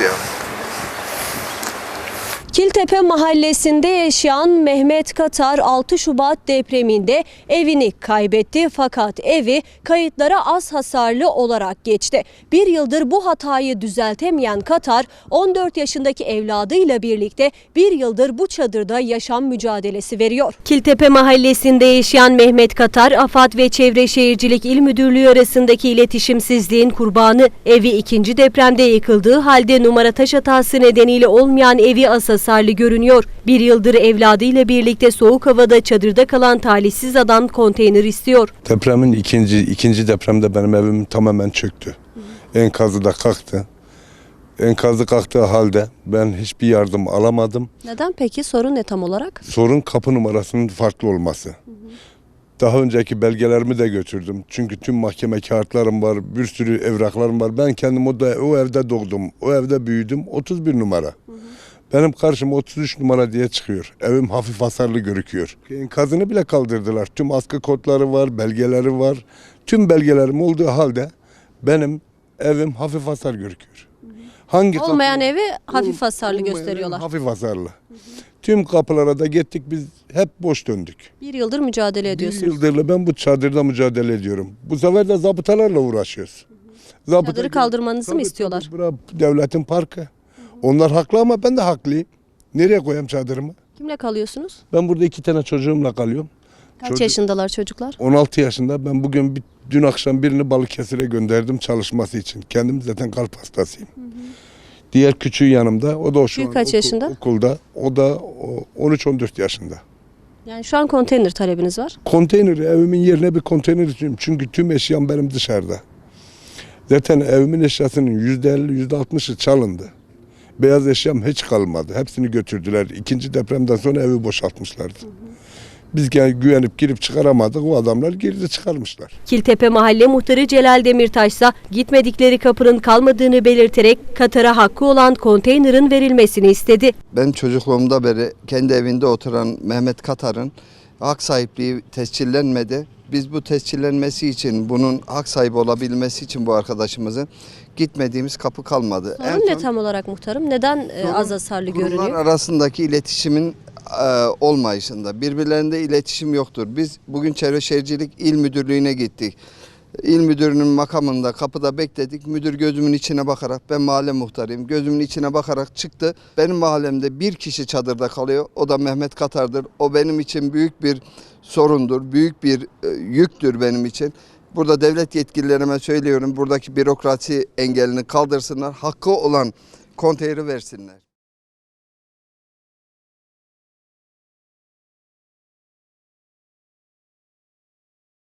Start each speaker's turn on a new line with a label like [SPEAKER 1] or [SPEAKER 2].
[SPEAKER 1] Yeah. Ya.
[SPEAKER 2] Kiltepe mahallesinde yaşayan Mehmet Katar 6 Şubat depreminde evini kaybetti fakat evi kayıtlara az hasarlı olarak geçti. Bir yıldır bu hatayı düzeltemeyen Katar 14 yaşındaki evladıyla birlikte bir yıldır bu çadırda yaşam mücadelesi veriyor. Kiltepe mahallesinde yaşayan Mehmet Katar, AFAD ve Çevre Şehircilik İl Müdürlüğü arasındaki iletişimsizliğin kurbanı. Evi ikinci depremde yıkıldığı halde numara taş hatası nedeniyle olmayan evi az hasarlı görünüyor. Bir yıldır evladıyla birlikte soğuk havada çadırda kalan talihsiz adam konteyner istiyor.
[SPEAKER 3] Depremin ikinci ikinci depremde benim evim tamamen çöktü. Enkazı da kalktı. Enkazı kalktığı halde ben hiçbir yardım alamadım.
[SPEAKER 2] Neden peki? Sorun ne tam olarak?
[SPEAKER 3] Sorun kapı numarasının farklı olması. Daha önceki belgelerimi de götürdüm. Çünkü tüm mahkeme kağıtlarım var, bir sürü evraklarım var. Ben kendim o, da, o evde doğdum, o evde büyüdüm. 31 numara. Benim karşıma 33 numara diye çıkıyor. Evim hafif hasarlı görüküyor. Enkazını bile kaldırdılar. Tüm askı kodları var, belgeleri var. Tüm belgelerim olduğu halde benim evim hafif hasar görüküyor. Hangi kapı-
[SPEAKER 2] Olmayan evi hafif hasarlı
[SPEAKER 3] olmayan
[SPEAKER 2] gösteriyorlar.
[SPEAKER 3] Hafif hasarlı. Tüm kapılara da gittik biz hep boş döndük.
[SPEAKER 2] Bir yıldır mücadele
[SPEAKER 3] Bir
[SPEAKER 2] ediyorsunuz.
[SPEAKER 3] yıldır ben bu çadırda mücadele ediyorum. Bu sefer de zabıtalarla uğraşıyoruz. Zabıta
[SPEAKER 2] Çadırı kaldırmanızı mı
[SPEAKER 3] Tabii,
[SPEAKER 2] istiyorlar?
[SPEAKER 3] bura devletin parkı. Onlar haklı ama ben de haklıyım. Nereye koyayım çadırımı?
[SPEAKER 2] Kimle kalıyorsunuz?
[SPEAKER 3] Ben burada iki tane çocuğumla kalıyorum.
[SPEAKER 2] Kaç
[SPEAKER 3] Çocuk-
[SPEAKER 2] yaşındalar çocuklar?
[SPEAKER 3] 16 yaşında. Ben bugün bir, dün akşam birini Balıkesir'e gönderdim çalışması için. Kendim zaten kalp hastasıyım. Diğer küçüğü yanımda. O da o şu
[SPEAKER 2] Büyük
[SPEAKER 3] an
[SPEAKER 2] kaç
[SPEAKER 3] okul-
[SPEAKER 2] yaşında?
[SPEAKER 3] okulda. O da o 13-14 yaşında.
[SPEAKER 2] Yani şu an konteyner talebiniz var.
[SPEAKER 3] Konteyner evimin yerine bir konteyner için çünkü tüm eşyam benim dışarıda. Zaten evimin eşyasının yüzde elli, yüzde altmışı çalındı. Beyaz eşyam hiç kalmadı. Hepsini götürdüler. İkinci depremden sonra evi boşaltmışlardı. Biz gel güvenip girip çıkaramadık. O adamlar girdi çıkarmışlar.
[SPEAKER 2] Kiltepe Mahalle Muhtarı Celal Demirtaş ise gitmedikleri kapının kalmadığını belirterek Katar'a hakkı olan konteynerin verilmesini istedi.
[SPEAKER 1] Ben çocukluğumda beri kendi evinde oturan Mehmet Katar'ın hak sahipliği tescillenmedi. Biz bu tescillenmesi için, bunun hak sahibi olabilmesi için bu arkadaşımızın gitmediğimiz kapı kalmadı. En
[SPEAKER 2] Sorun ne
[SPEAKER 1] son-
[SPEAKER 2] tam olarak muhtarım? Neden e,
[SPEAKER 1] Sorun
[SPEAKER 2] az hasarlı görünüyor?
[SPEAKER 1] arasındaki iletişimin e, olmayışında. Birbirlerinde iletişim yoktur. Biz bugün Çevre Şehircilik İl Müdürlüğü'ne gittik. İl müdürünün makamında kapıda bekledik. Müdür gözümün içine bakarak ben mahalle muhtarıyım. Gözümün içine bakarak çıktı. Benim mahallemde bir kişi çadırda kalıyor. O da Mehmet Katar'dır. O benim için büyük bir sorundur. Büyük bir e, yüktür benim için. Burada devlet yetkililerime söylüyorum. Buradaki bürokrasi engelini kaldırsınlar. Hakkı olan konteyneri versinler.